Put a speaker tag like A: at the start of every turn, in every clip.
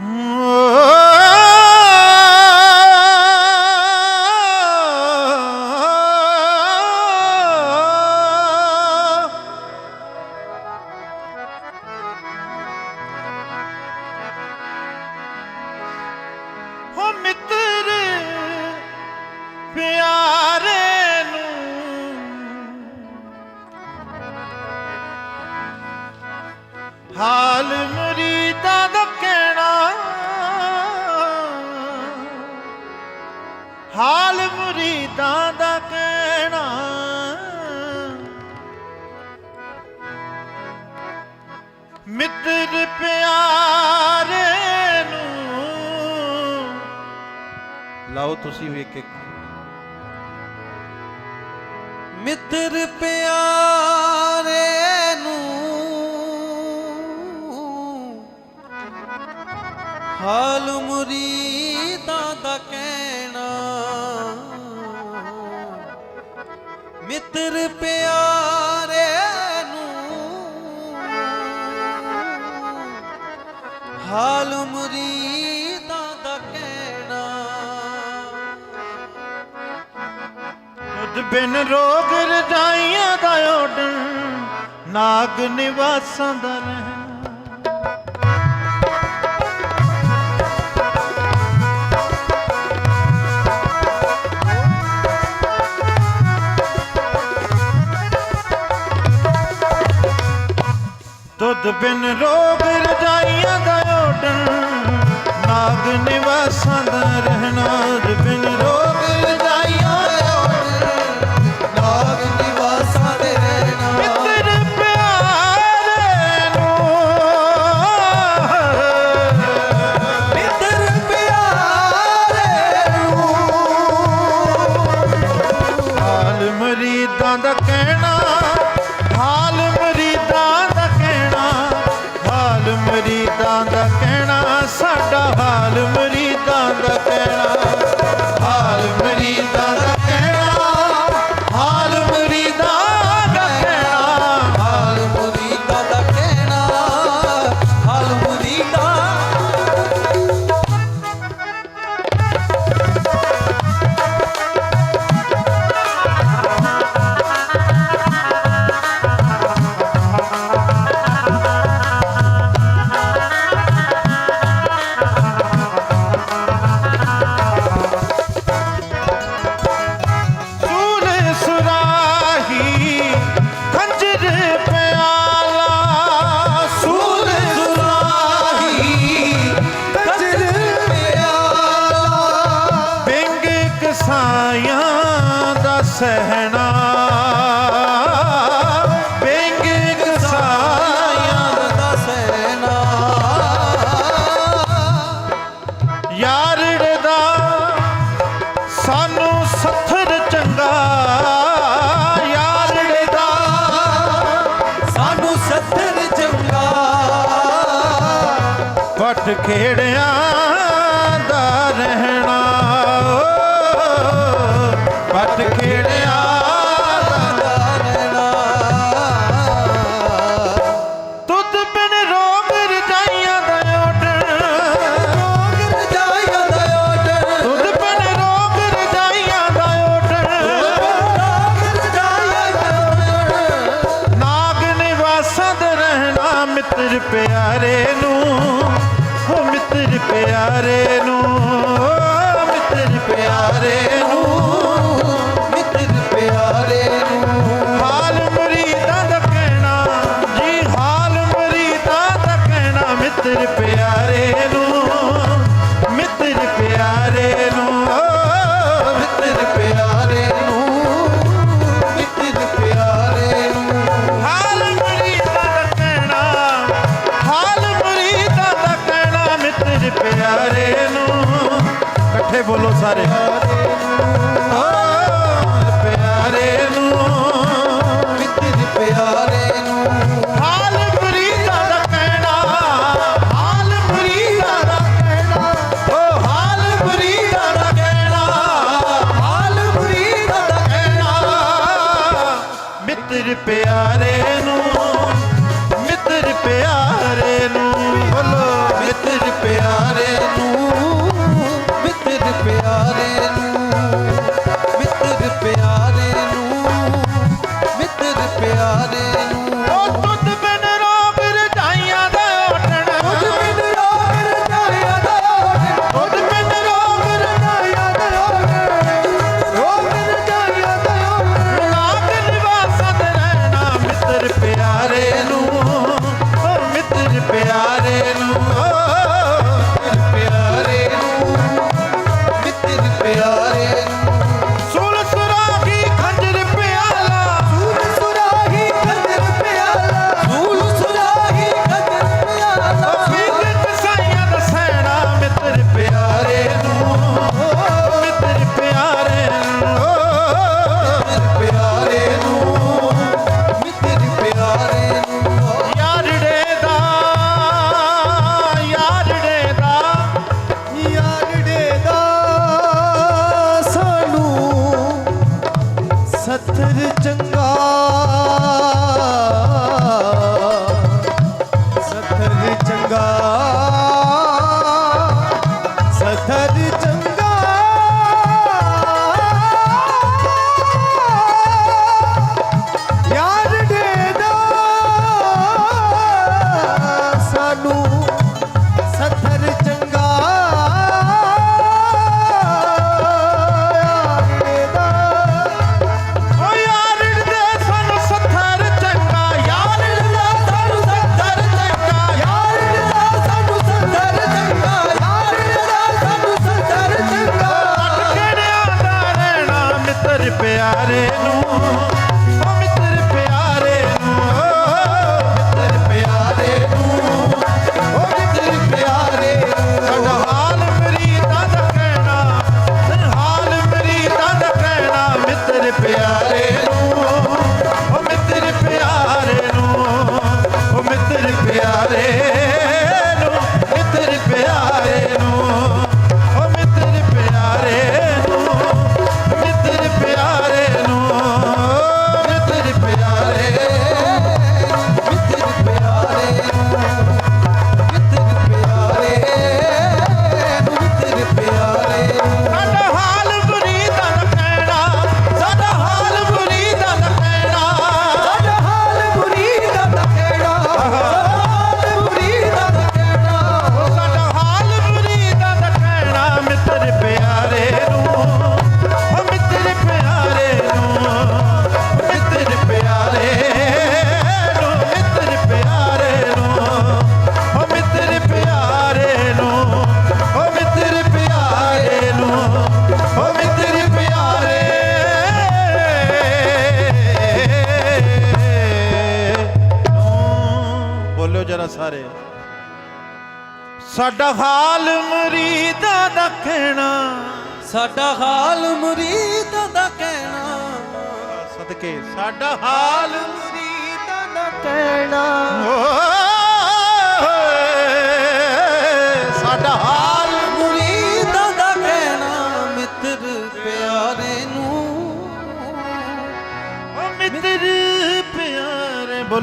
A: ਹੋ ਹਾਲ ਮੁਰੀਦਾਂ ਦਾ ਕਹਿਣਾ। ਮਿੱਤਰ ਪਿਆਰੇ ਨੂੰ ਲਾਓ ਤੁਸੀਂ ਵੀ ਇੱਕ ਇੱਕ।
B: ਮਿੱਤਰ ਪਿਆਰੇ ਨੂੰ ਹਾਲ ਮੁਰੀਦਾਂ ਦਾ ਕਹਿਣਾ। ਮਿੱਤਰ ਪਿਆਰੇ ਨੂੰ। ਹਾਲ ਮੁਰੀਦਾਂ ਦਾ ਕਹਿਣਾ।
A: ਤੁਧ ਬਿਨ ਰੋਗ ਰਜਾਈਆਂ ਦਾ ਓਡਣ ਨਾਗ ਨਿਵਾਸਾਂ ਦਾ ਰਹਿਣਾ। ਤੁਧ ਬਿਨ ਰੋਗ ਰਜਾਈਆਂ ਦਾ ਓਡਣ ਨਾਗ ਨਿਵਾਸਾਂ ਦਾ ਰਹਿਣਾ ਤੁਧ ਬਿਨ ਰੋਗ ਰਜਾਈਆਂ ਮਰੀਦਾਂ ਦਾ ਕਹਿਣਾ ਸਾਡਾ ਹਾਲ ਮਰੀਦਾਂ ਦਾ ਕਹਿਣਾ
B: ਸੱਤਰ ਚੰਗਾ।
A: ਪਟ ਖੇੜਿਆ ਮਿੱਤਰ ਪਿਆਰੇ ਨੂੰ ਹੋ ਮਿੱਤਰ ਪਿਆਰੇ ਨੂੰ ਮਿੱਤਰ ਪਿਆਰੇ ਨੂੰ,
B: ਮਿੱਤਰ ਪਿਆਰੇ ਨੂੰ।
A: ਹਾਲ ਮਰੀਦਾਂ ਦਾ ਕਹਿਣਾ, ਜੀ ਹਾਲ ਮਰੀਦਾਂ ਦਾ ਕਹਿਣਾ, ਮਿੱਤਰ ਪਿਆਰੇ ਨੂੰ। ਇਕੱਠੇ ਬੋਲੋ ਸਾਰੇ। ਓ ਪਿਆਰੇ प्यारे ਜਾਣਾ ਸਾਰੇ। ਸਾਡਾ ਹਾਲ ਮਰੀਦਾਂ ਦਾ ਕਹਿਣਾ।
B: ਸਾਡਾ ਹਾਲ ਮਰੀਦਾਂ ਦਾ ਕਹਿਣਾ।
A: ਸਦਕੇ ਸਾਡਾ ਹਾਲ
B: ਮਰੀਦਾਂ ਦਾ ਕਹਿਣਾ।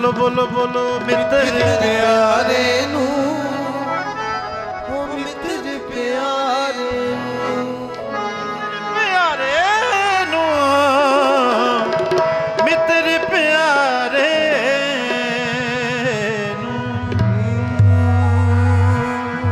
A: ਬੋਲੋ ਬੋਲੋ ਬੋਲੋ
B: ਮਿੱਤਰ ਪਿਆਰੇ।